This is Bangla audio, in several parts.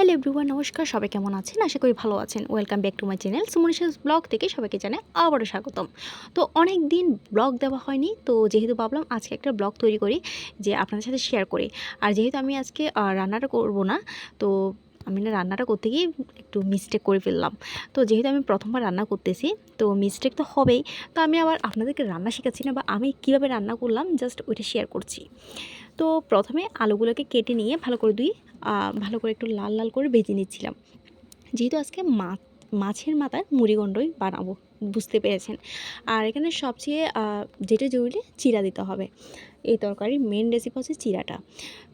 হ্যালো এভরিওয়ান, নমস্কার। সবাই কেমন আছেন? আশা করি ভালো আছেন। Welcome back to my channel সুমনিশাস blog থেকে সবাইকে জানাই আবারও স্বাগতম। তো অনেক দিন ব্লগ দেওয়া হয়নি, তো যেহেতু ভাবলাম আজকে একটা ব্লগ তৈরি করি, যে আপনাদের সাথে শেয়ার করি। আর যেহেতু আমি আজকে রান্নাটা করব না, তো আমি না রান্নাটা করতে গিয়ে একটু মিস্টেক করে ফেললাম। তো যেহেতু আমি প্রথমবার রান্না করতেছি, তো মিস্টেক তো হবেই। তো আমি আবার আপনাদেরকে রান্না শেখাচ্ছি না বা আমি কীভাবে রান্না করলাম জাস্ট ওইটা শেয়ার করছি। তো প্রথমে আলুগুলোকে কেটে নিয়ে ভালো করে দুই ভালো করে একটু লাল লাল করে ভেজে নিচ্ছিলাম। যেহেতু আজকে মাছ, মাছের মাথার মুড়িগণ্ডই বানাবো, বুঝতে পেরেছেন? আর এখানে সবচেয়ে যেটা জরুরি চিরা দিতে হবে। এই তরকারির মেন রেসিপি হচ্ছে চিরাটা।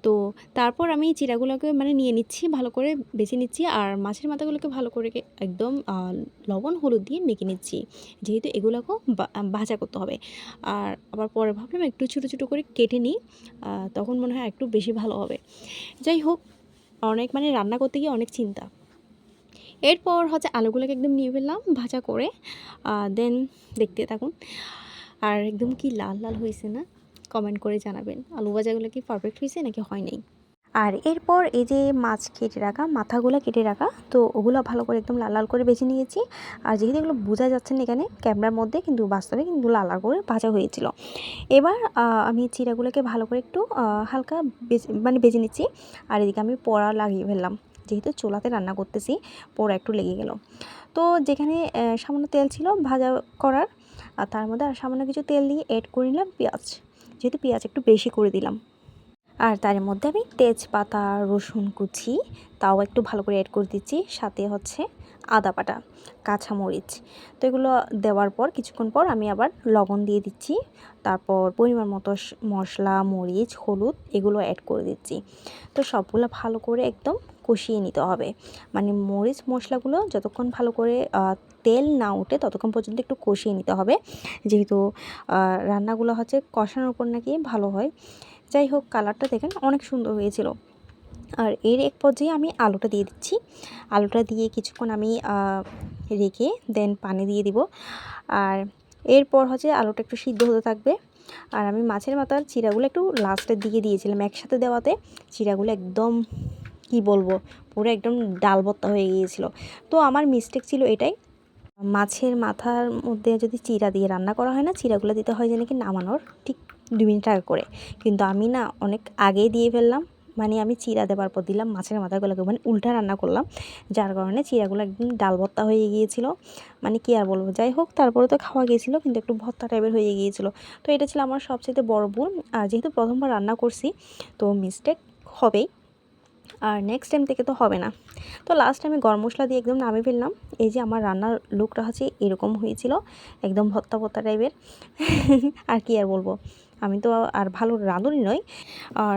তো তারপর আমি চিরাগুলোকে মানে নিয়ে নিচ্ছি, ভালো করে বেছে নিচ্ছি, আর মাছের মাথাগুলোকে ভালো করে একদম লবণ, হলুদ দিয়ে মেখে নিচ্ছি। যেহেতু এগুলোকেও ভাজা করতে হবে। আর আবার পরে ভাবলাম একটু ছোটো ছোটো করে কেটে নিই তখন মনে হয় একটু বেশি ভালো হবে। যাই হোক অনেক মানে রান্না করতে গিয়ে অনেক চিন্তা। এরপর হচ্ছে আলুগুলোকে একদম নিয়ে ফেললাম, ভাজা করে দেন দেখতে থাকুন। আর একদম কি লাল লাল হয়েছে না? কমেন্ট করে জানাবেন। আলু ভাজাগুলো কি পারফেক্ট হয়েছে নাকি হয় নাই? আর এরপর এই যে মাছ কেটে রাখা, মাথাগুলো কেটে রাখা, তো ওগুলো ভালো করে একদম লাল লাল করে বেছে নিয়েছি। আর যেহেতু এগুলো বোঝা যাচ্ছে না এখানে, ক্যামেরার মধ্যে কিন্তু বাস্তবে কিন্তু লাল লাল করে ভাজা হয়েছিল। এবার আমি চিরাগুলোকে ভালো করে একটু হালকা মানে বেজে নিচ্ছি। আর এদিকে আমি পোড়া লাগিয়ে ফেললাম। যেহেতু চুলাতে রান্না করতেছি, পোড়া একটু লেগে গেল। তো যেখানে সামান্য তেল ছিল ভাজা করার, আর তার মধ্যে আর সামান্য কিছু তেল দিয়ে অ্যাড করে নিলাম পেঁয়াজ। যেহেতু পেঁয়াজ একটু বেশি করে দিলাম। আর তার মধ্যে আমি তেজপাতা, রসুন কুচি, তাও একটু ভালো করে অ্যাড করে দিচ্ছি। সাথে হচ্ছে আদা বাটা, কাঁচামরিচ। তো এগুলো দেওয়ার পর কিছুক্ষণ পর আমি আবার লবণ দিয়ে দিচ্ছি। তারপর পরিমাণ মতো মশলা, মরিচ, হলুদ এগুলো অ্যাড করে দিচ্ছি। তো সবগুলো ভালো করে একদম কষিয়ে নিতে হবে। মানে মরিচ মশলাগুলো যতক্ষণ ভালো করে তেল না ওঠে ততক্ষণ পর্যন্ত একটু কষিয়ে নিতে হবে। যেহেতু রান্নাগুলো হচ্ছে কষানোর উপর নাকি ভালো হয়। যাই হোক কালারটা দেখেন অনেক সুন্দর হয়েছিল। আর এর এক পর্যায়ে আমি আলুটা দিয়ে দিচ্ছি। আলুটা দিয়ে কিছুক্ষণ আমি রেখে দেন পানি দিয়ে দিব। আর এরপর হচ্ছে আলুটা একটু সিদ্ধ হতে থাকবে। আর আমি মাছের মাথার চিরাগুলো একটু লাস্টের দিকে দিয়েছিলাম একসাথে দেওয়াতে। চিরাগুলো একদম, কি বলব, পুরো একদম ডাল হয়ে গিয়েছিল। তো আমার মিস্টেক ছিল এটাই। মাছের মাথার মধ্যে যদি চিরা দিয়ে রান্না করা হয় না, চিরাগুলো দিতে হয় যে নাকি নামানোর ঠিক দু মিনিট আগে করে। কিন্তু আমি না অনেক আগেই দিয়ে ফেললাম মানে আমি চিরা দেওয়ার পর দিলাম, মাছের মাথাগুলোকে মানে উল্টা রান্না করলাম, যার কারণে চিরাগুলো একদম ডাল ভর্তা হয়ে গিয়েছিল। মানে কি আর বলব, যাই হোক, তারপরে তো খাওয়া গিয়েছিল কিন্তু একটু ভর্তা টাইপের হয়ে গিয়েছিল। তো এটা ছিল আমার সবচেয়ে বড় ভুল। আর যেহেতু প্রথমবার রান্না করছি, তো মিস্টেক হবেই। আর নেক্সট টাইম থেকে তো হবে না। তো লাস্ট আমি গরম মশলা দিয়ে একদম নামিয়ে ফেললাম। এই যে আমার রান্নার লুকটা হচ্ছে এরকম হয়েছিল, একদম ভত্তা ভত্তা টাইপের আর কি আর বলব? আমি তো আর ভালো রাঁধুনি নই।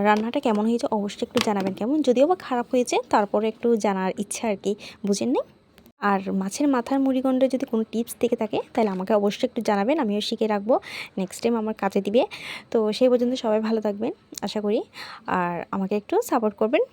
রান্নাটা কেমন হয়েছে অবশ্যই একটু জানাবেন কেমন। যদিও বা খারাপ হয়েছে, তারপরে একটু জানার ইচ্ছা আর কি, বুঝেন নি? আর মাছের মাথার মুড়িগণ্ডে যদি কোনো টিপস থেকে থাকে, তাহলে আমাকে অবশ্যই একটু জানাবেন, আমিও শিখে রাখব। নেক্সট টাইম আমার কাজে দিবে। তো সেই পর্যন্ত সবাই ভালো থাকবেন, আশা করি। আর আমাকে একটু সাপোর্ট করবেন।